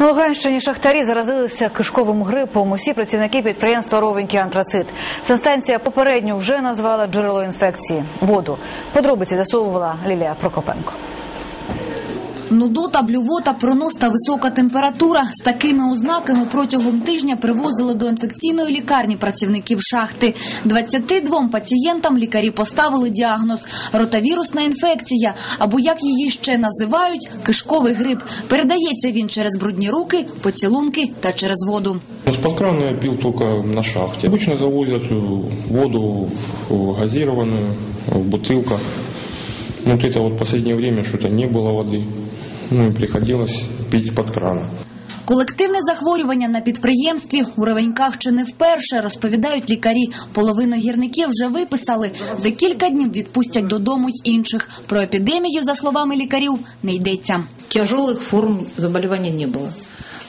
На Луганщині шахтарі заразилися кишковим грипом. Усі працівники підприємства Ровенький антрацит. Санстанція попередньо вже назвала джерело інфекції воду. Подробиці засовувала Лілія Прокопенко. Нудота, блювота, пронос та висока температура. З такими ознаками протягом тижня привозили до інфекційної лікарні працівників шахти. 22 пацієнтам лікарі поставили діагноз – ротавірусна інфекція, або як її ще називають – кишковий грип. Передається він через брудні руки, поцілунки та через воду. Ну, С крана я пил только на шахте. Обычно завозят э, воду в газированную, в бутылках. Ну, Вот это вот в последнее время что-то не было воды. Ну и приходилось пить под крана. Колективне захворювання на підприємстві у Ревеньках чи не вперше, розповідають лікарі. Половину гірників вже виписали. За кілька днів відпустять додому й інших. Про епідемію, за словами лікарів, не йдеться. Тяжких форм заболівання не было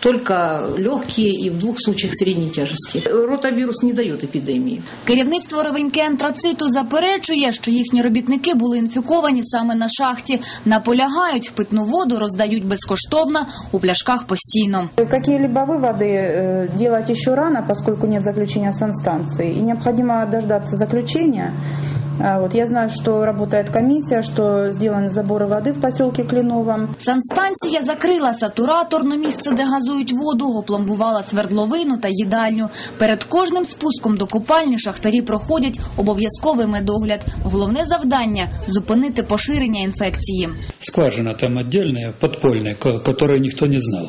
Только легкие и в двух случаях средней тяжести. Ротавирус не дает эпидемии. Керівництво Ревеньки антрациту заперечує, що їхні робітники були інфіковані саме на шахті. Наполягають, питну воду роздають безкоштовно, у пляшках постійно. Какие-либо выводы э, делать еще рано, поскольку нет заключения санстанции, и необходимо дождаться заключения. А, Вот я знаю, что работает комиссия, что сделаны заборы воды в поселке Клиновом. Санстанція закрила сатураторне місце, де газують воду, опломбувала свердловину та їдальню. Перед кожним спуском до купальні шахтарі проходять обов'язковий медогляд. Головне завдання зупинити поширення інфекції. скважина там отдельная, подпольная, ко- которую никто не знал.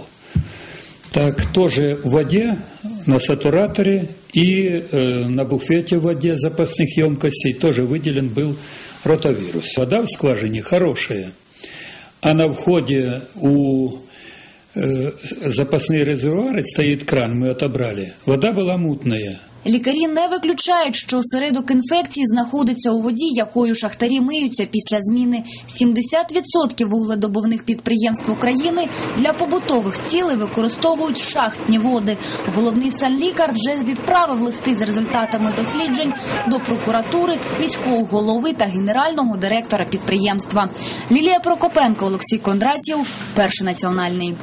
Так тоже в воде, на сатураторе и э, на буфете в воде запасных емкостей тоже выделен был ротавирус. Вода в скважине хорошая, а на входе у э, запасные резервуары стоит кран, мы отобрали. Вода была мутная. Лікарі не виключають, що осередок інфекції знаходиться у воді, якою шахтарі миються після зміни. 70% вугледобувних підприємств України для побутових цілей використовують шахтні води. Головний санлікар вже відправив листи з результатами досліджень до прокуратури, міського голови та генерального директора підприємства. Лілія Прокопенко, Олексій Кондратів, перший національний.